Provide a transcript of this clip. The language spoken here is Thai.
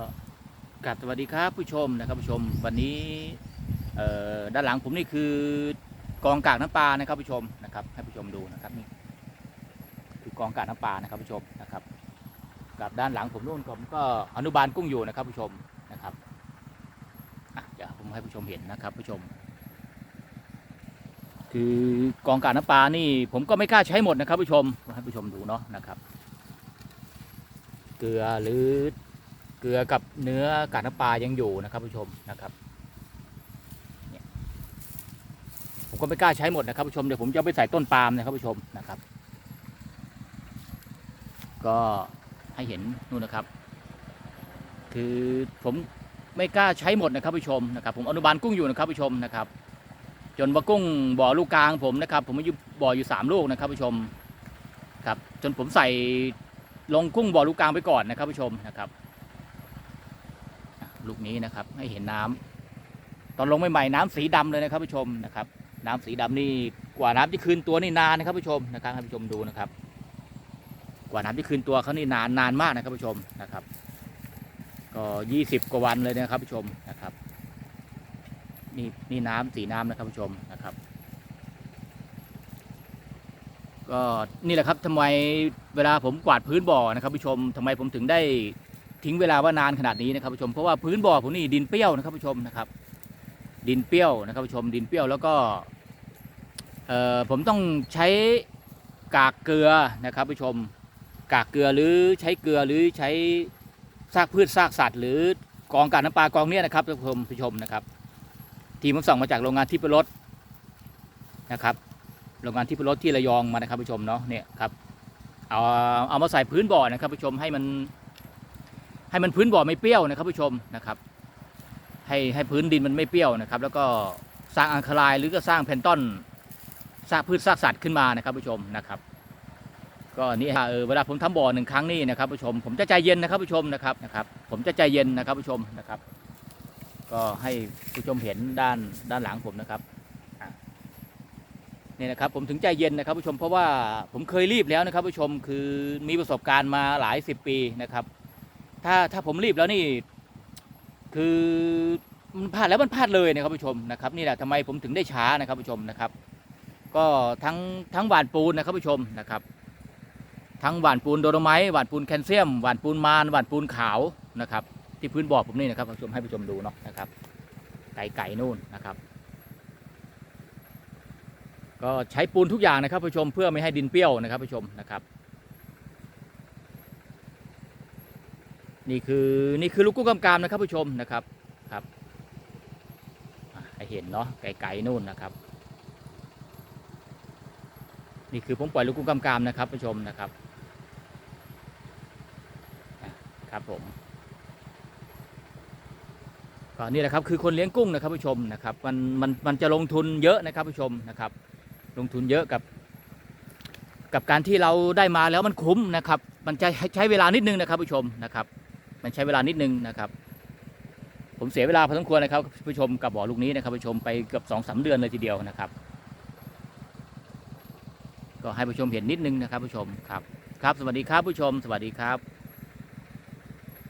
ก็กราบสวัสดีครับผู้ชมนะครับผู้ชมวันนี้ด้านหลังผมนี่คือกองกากน้ำปลานะครับผู้ชมนะครับ ให้ผู้ชมดูนะครับนี่คือกองกากน้ำปลานะครับผู้ชมนะครับกับด้านหลังผมนู่นผมก็อนุบาลกุ้งอยู่นะครับผู้ชมนะครับเดี๋ยวผมให้ผู้ชมเห็นนะครับผู้ชม คือกองกากน้ำปลานี่ผมก็ไม่กล้าใช้หมดนะครับผู้ชมให้ผู้ชมดูเนาะนะครับ เกลือหรือ เกลือกับเนื้อกากน้ำปลายังอยู่นะครับผู้ชมนะครับเนี่ยผมก็ไม่กล้าใช้หมดนะครับผู้ชมเดี๋ยวผมจะไปใส่ต้นปาล์มนะครับผู้ชมนะครับ ก็ให้เห็นนู่นนะครับ คือผมไม่กล้าใช้หมดนะครับผู้ชมนะครับ ผมอนุบาลกุ้งอยู่นะครับผู้ชมนะครับ จนว่ากุ้งบ่อลูกกลางผมนะครับ ผมอายุบ่ออยู่สามลูกนะครับผู้ชมครับจนผมใส่ลงกุ้งบ่อลูกกลางไปก่อนนะครับผู้ชมนะครับ ลูกนี้นะครับ ให้เห็นน้ำตอนลงใหม่ๆน้ำสีดำเลยนะครับผู้ชมนะครับ น้ำสีดำนี่กว่าน้ำที่คืนตัวนี่นานนะครับผู้ชมนะครับให้ผู้ชมดูนะครับ กว่าน้ำที่คืนตัวเขานี่นานนานมากนะครับผู้ชมนะครับ ก็ยี่สิบกว่าวันเลยนะครับผู้ชมนะครับนี่นี่น้ำสีน้ำนะครับผู้ชมนะครับ ก็นี่แหละครับทำไมเวลาผมกวาดพื้นบ่อนะครับผู้ชมทำไมผมถึงได้ ทิ้งเวลาว่านานขนาดนี้นะครับผู้ชมเพราะว่าพื้นบ่อผมนี่ดินเปรี้ยวนะครับผู้ชมนะครับ ดินเปรี้ยวนะครับผู้ชมดินเปรี้ยวแล้วก็เอ่อผมต้องใช้กากเกลือนะครับผู้ชม กากเกลือหรือใช้เกลือหรือใช้ซากพืชซากสัตว์ หรือกองกากน้ำปลากองเนี้ยนะครับผู้ชมผู้ชมนะครับ ทีมผมส่งมาจากโรงงานที่ประรถนะครับโรงงานที่พรถที่ระยองมานะครับผู้ชมเนาะเนี่ยครับเอาเอามาใส่พื้นบ่อนะครับผู้ชมให้มัน ให้มันพื้นบ่อไม่เปรี้ยวนะครับผู้ชมนะครับ ให้ให้พื้นดินมันไม่เปรี้ยวนะครับ แล้วก็สร้างอังคารายหรือก็สร้างแพนต้นสร้างพืชสร้างสัตว์ขึ้นมานะครับผู้ชมนะครับ ก็นี่ฮะเออเวลาผมทำบ่อหนึ่งครั้งนี่นะครับผู้ชม ผมจะใจเย็นนะครับผู้ชมนะครับนะครับ ผมจะใจเย็นนะครับผู้ชมนะครับ ก็ให้ผู้ชมเห็นด้านด้านหลังผมนะครับเนี่ยนะครับผมถึงใจเย็นนะครับผู้ชมเพราะว่าผมเคยรีบแล้วนะครับผู้ชมคือมีประสบการณ์มาหลายสิบปีนะครับ ถ้าถ้าผมรีบแล้วนี่ คือมันพลาดแล้วมันพลาดเลยนะครับผู้ชมนะครับนี่แหละทำไมผมถึงได้ช้านะครับผู้ชมนะครับ ก็ทั้งทั้งหวานปูนนะครับผู้ชมนะครับ ทั้งหวานปูนโดโลไมต์หวานปูนแคลเซียมหวานปูนมารหวานปูนขาวนะครับ ที่พื้นบ่อผมนี่นะครับผู้ชมให้ผู้ชมดูเนาะนะครับ ไก่ไก่นู่นนะครับ ก็ใช้ปูนทุกอย่างนะครับผู้ชมเพื่อไม่ให้ดินเปรี้ยวนะครับผู้ชมนะครับ นี่คือนี่คือลูกกุ้งกำกามนะครับผู้ชมนะครับครับอะให้เห็นเนาะไกลๆนู่นนะครับนี่คือผมปล่อยลูกกุ้งกำกามนะครับผู้ชมนะครับครับผมก็นี่แหละครับคือคนเลี้ยงกุ้งนะครับผู้ชมนะครับมันมันมันจะลงทุนเยอะนะครับผู้ชมนะครับ ลงทุนเยอะกับ กับการที่เราได้มาแล้วมันคุ้มนะครับ มันจะใช้เวลานิดนึงนะครับผู้ชมนะครับ มันใช้เวลานิดนึงนะครับ ผมเสียเวลาพอสมควรนะครับผู้ชมกับบ่อลูกนี้นะครับผู้ชมไปเกือบสองสาเดือนเลยทีเดียวนะครับ ก็ให้ผู้ชมเห็นนิดนึงนะครับผู้ชมครับครับ สวัสดีครับผู้ชม สวัสดีครับ